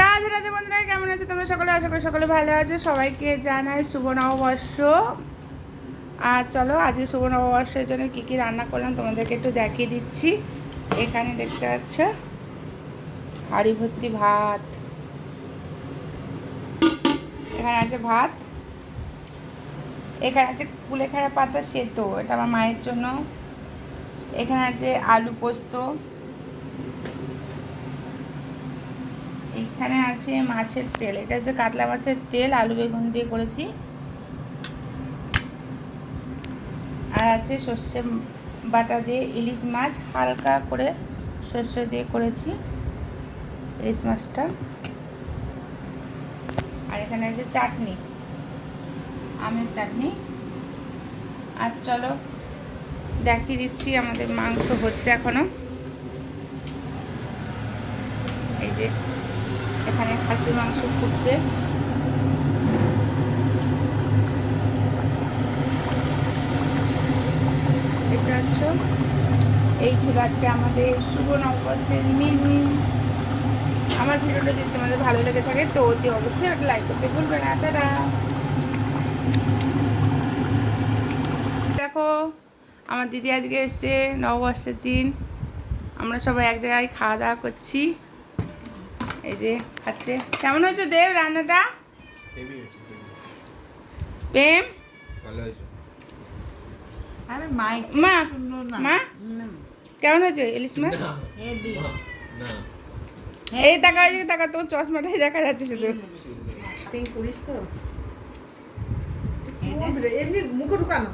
রাধে রাধে বন্ধুরা, কেমন আছো তোমরা সকলে? আশা করি সকলে ভালো আছো। সবাইকে জানাই শুভ নববর্ষ। আর চলো, আজকে শুভ নববর্ষের জন্য কী কী রান্না করলাম তোমাদেরকে একটু দেখিয়ে দিচ্ছি। এখানে দেখতে পাচ্ছ, হাড়ি ভর্তি ভাত। এখানে আছে ভাত। এখানে আছে কুলেখাড়া পাতা সেদ্ধ, এটা আমার মায়ের জন্য। এখানে আছে আলু পোস্ত। এখানে আছে মাছের তেল। এটা হচ্ছে কাতলা মাছের তেল, আলু বেগুন দিয়ে করেছি। আর আছে সর্ষে বাটা দিয়ে ইলিশ মাছ, হালকা করে সর্ষে দিয়ে করেছি ইলিশ মাছটা। আর এখানে আছে চাটনি, আমের চাটনি। আর চলো দেখিয়ে দিচ্ছি আমাদের মাংস হচ্ছে এখনও। এই যে এখানে খাসির মাংস ফুটছে। এই ছিল আজকে আমাদের শুভ নববর্ষের মেনু আমার ভিডিওটা যদি তোমাদের ভালো লেগে থাকে, তো অতি অবশ্যই একটা লাইক করতে ভুলবে না। তারা দেখো, আমার দিদি আজকে এসছে নববর্ষের দিন। আমরা সবাই এক জায়গায় খাওয়া দাওয়া করছি। এই যে খাচ্ছে। কেমন হয়েছে দেব রান্নাটা? প্রেম? মা মা কেমন হয়েছে ইলিশ মাছ? এই টাকা ওই দিকে টাকা তোর চশমাটাই দেখা যাচ্ছে শুধু করিস তো? এমনি মুখে ঢুকানো?